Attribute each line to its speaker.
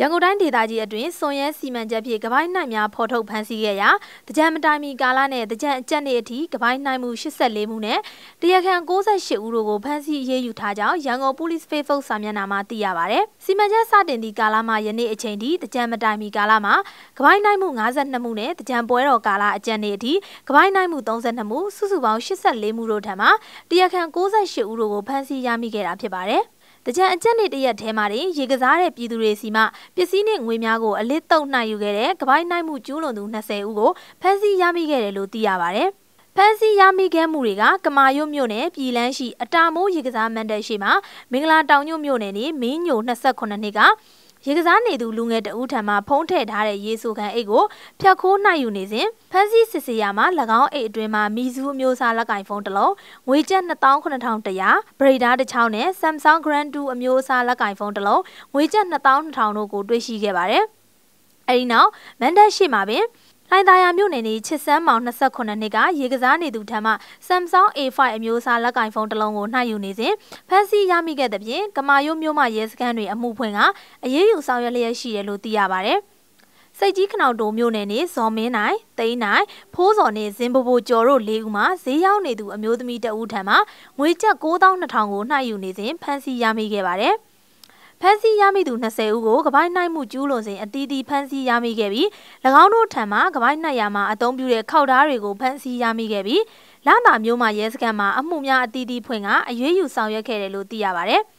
Speaker 1: ရန်ကုန်တိုင်းဒေသကြီးအတွင်းစွန်ရဲစီမံချက်ဖြင့်ကပိုင်းနိုင်များဖော်ထုတ်ဖမ်းဆီးခဲ့ရာတကြံမတိုင်မီကာလနဲ့တကြံအကြက်နေ့အထိကပိုင်းနိုင်မှု84မှုနဲ့တရားခံ68ဦးတို့ကိုဖမ်းဆီးရေးယူထားကြောင်းရန်ကုန် Police Facebook စာမျက်နှာမှာသိရပါဗျ။စီမံချက်စတင်သည့်ကာလမှာယနေ့အချိန်ထိတကြံမတိုင်မီကာလမှာကပိုင်းနိုင်မှု52မှုနဲ့တကြံပွဲတော်ကာလအကြက်နေ့အထိကပိုင်းနိုင်မှု32မှုစုစုပေါင်း84မှုတို့ထံမှတရားခံ68ဦးတို့ကိုဖမ်းဆီးရမိခဲ့တာဖြစ်ပါတယ်။ တကြံအကြက်နေ့တရက်ထဲမှာတင်ရေကစားတဲ့ပြည်သူတွေစီမှပစ္စည်းနဲ့ငွေများကိုအလစ်တုံနှံ့ယူခဲ့တဲ့ကပိုင်းနိုင်မှုကျူးလွန်သူ20ဦးကိုဖမ်းဆီးရမိခဲ့တယ်လို့သိရပါဗျ။ဖမ်းဆီးရမိခဲ့မှုတွေကကမာရွတ်မြို့နယ်ပြည်လန်းရှိအတာမိုးရေကစားမန်တပ်ရှိမှာမင်္ဂလာတောင်ညွတ်မြို့နယ်နေမင်းညို28နှစ်က ရေကစားနေသူလူငယ်တဦးထံမှဖုံးထည့်ထားတဲ့ရေဆိုခံအိတ်ကိုဖျက်ခိုးနှိုက်ယူနေစဉ်ဖမ်းဆီးစစ်ဆေးရမှာ၎င်းအိတ်အတွင်းမှာမီဇူးအမျိုးအစားလက်ကင်ဖုန်းတစ်လုံးငွေကျပ်29100ဗရိဒါတစ်ချောင်းနဲ့ Samsung Grand 2အမျိုးအစားလက်ကင်ဖုန်းတစ်လုံးငွေကျပ်22000တို့ကိုတွေ့ရှိခဲ့ပါတယ်။အဲဒီနောက်မန်တပ်ရှိမှာပင် လှိုင်သာယာမြို့နယ်နေချစ်စမ်းမောင်28နှစ်ကရေကစားနေသူထံမှ Samsung A5 အမျိုးအစားလက်ကင်ဖုန်းတစ်လုံးကိုနှိုက်ယူနေစဉ်ဖမ်းဆီးရမိခဲ့တဲ့ပြင်ကမာယုမြို့မှရဲစခန်းတွေအမှုဖွင့်ကအရေးယူဆောင်ရွက်လျက်ရှိတယ်လို့သိရပါဗျ။စိတ်ကြီးခနောက်တုံမြို့နယ်နေဇော်မင်းနိုင်၊သိန်းနိုင်၊ဖိုးစော်နဲ့ဇင်ဘိုဘိုကျော်တို့၄ဦးမှာဈေးရောက်နေသူအမျိုးသမီးတဦးထံမှငွေကျပ်9200ကိုနှိုက်ယူနေစဉ်ဖမ်းဆီးရမိခဲ့ပါတယ်။ ဖမ်းဆီးရမိသူ20ဦးကိုကပိုင်းနိုင်မှုကျူးလွန်စဉ်အသီးသီးဖမ်းဆီးရမိခဲ့ပြီး၎င်းတို့ထံမှကပိုင်းနိုင်ရာမှာအသုံးပြုတဲ့ခောက်ဓားတွေကိုဖမ်းဆီးရမိခဲ့ပြီးလမ်းသာမျိုးမှာရဲစခန်းမှာအမှုများအသီးသီးဖွင့်ကအရေးယူဆောင်ရွက်ခဲ့တယ်လို့သိရပါဗျ။